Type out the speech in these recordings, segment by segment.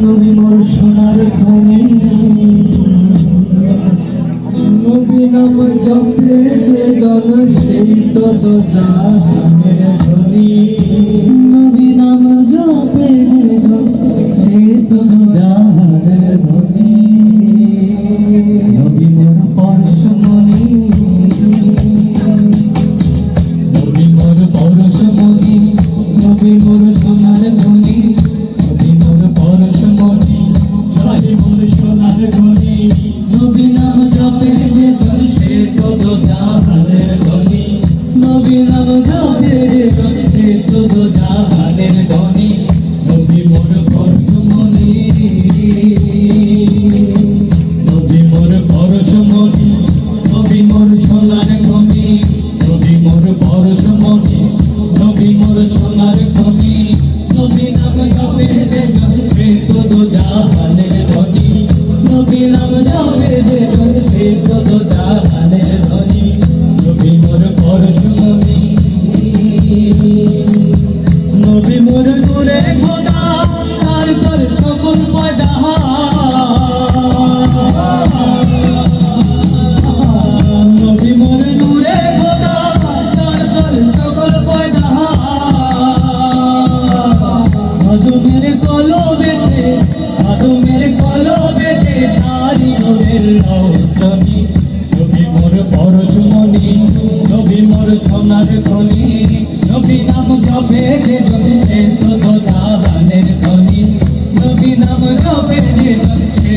নবী মোর সোনার খনি নবী নাম জপে যে জন সেই তো তো নাম পরশমণি নবী মোর সোনার খনি নবী নাম জপে যে জন সে তো দাবানের খনি নবী নাম জপে যে জন সে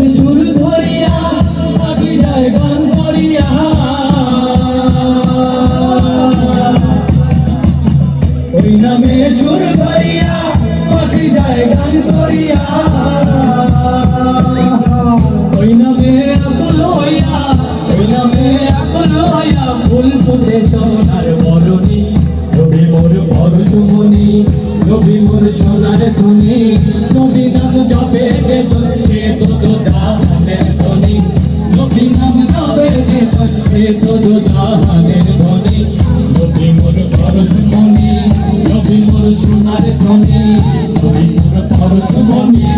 মোর পরশুমণি রবি মোর সোনার ধনী নবী নাম জপে যে সে তো তো জাহানের ধনী নবী নাম জপে যে সে তো তো জাহানের ধনী নবী মোর পরশুমণি নবী মোর সোনার ধনী নবী মোর পরশুমণি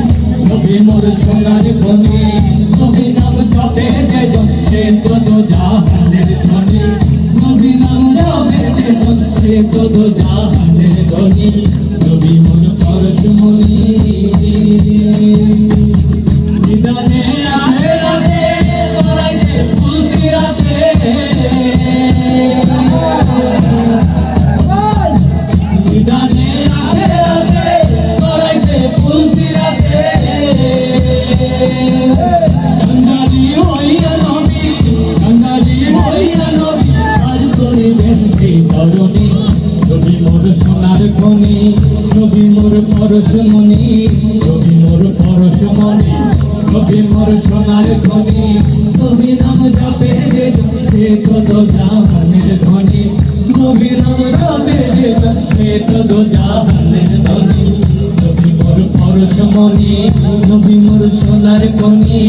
নবী মোর সোনার ধনী নবী নাম জপে যে সে তো তো জাহানের ধনী নবী নাম জপে যে সে তো তো জাহানের মোর পরশমণি নবী মোর পরশমণি নবী মোর সোনার খনি নবী নাম জপে যে, সে কত জাহানের ধনী নবী নাম জপে যে, সে কত জাহানের ধনী নবী মোর পরশমণি নবী মোর সোনার খনি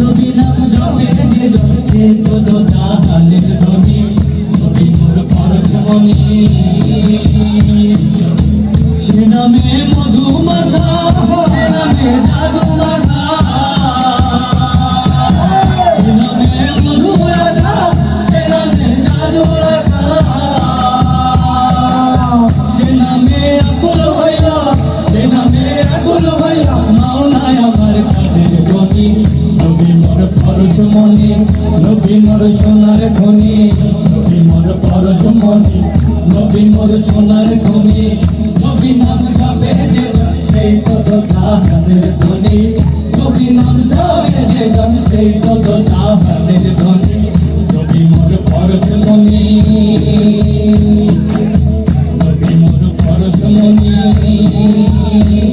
নবী নাম জপে যে, সে কত জাহানের ধনী নবী মোর পরশমণি নামে মধুমাখা নামে জাদু মাখা সে নামে মধুরাখা সে নামে জাদু রাখা সে নামে আকুল হইয়া সে নামে আকুল হইয়া মাওলায় আমার কাদের গনি নবী মোর সোনার খনি নবী মোর পরশমণি নবী মোর সোনার খনি কবি নাম যাবে যে সেই কত গানের ধ্বনি কবি নাম যাবে যে গান সেই কত গানের ধ্বনি কবি মোর পরশ মনি কবি মোর পরশ মনি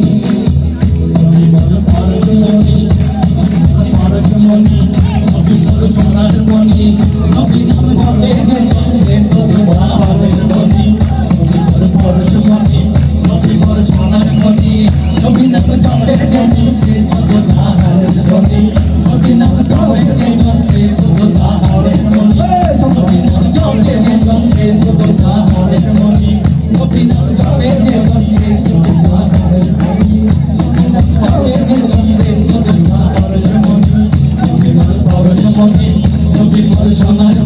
সোনার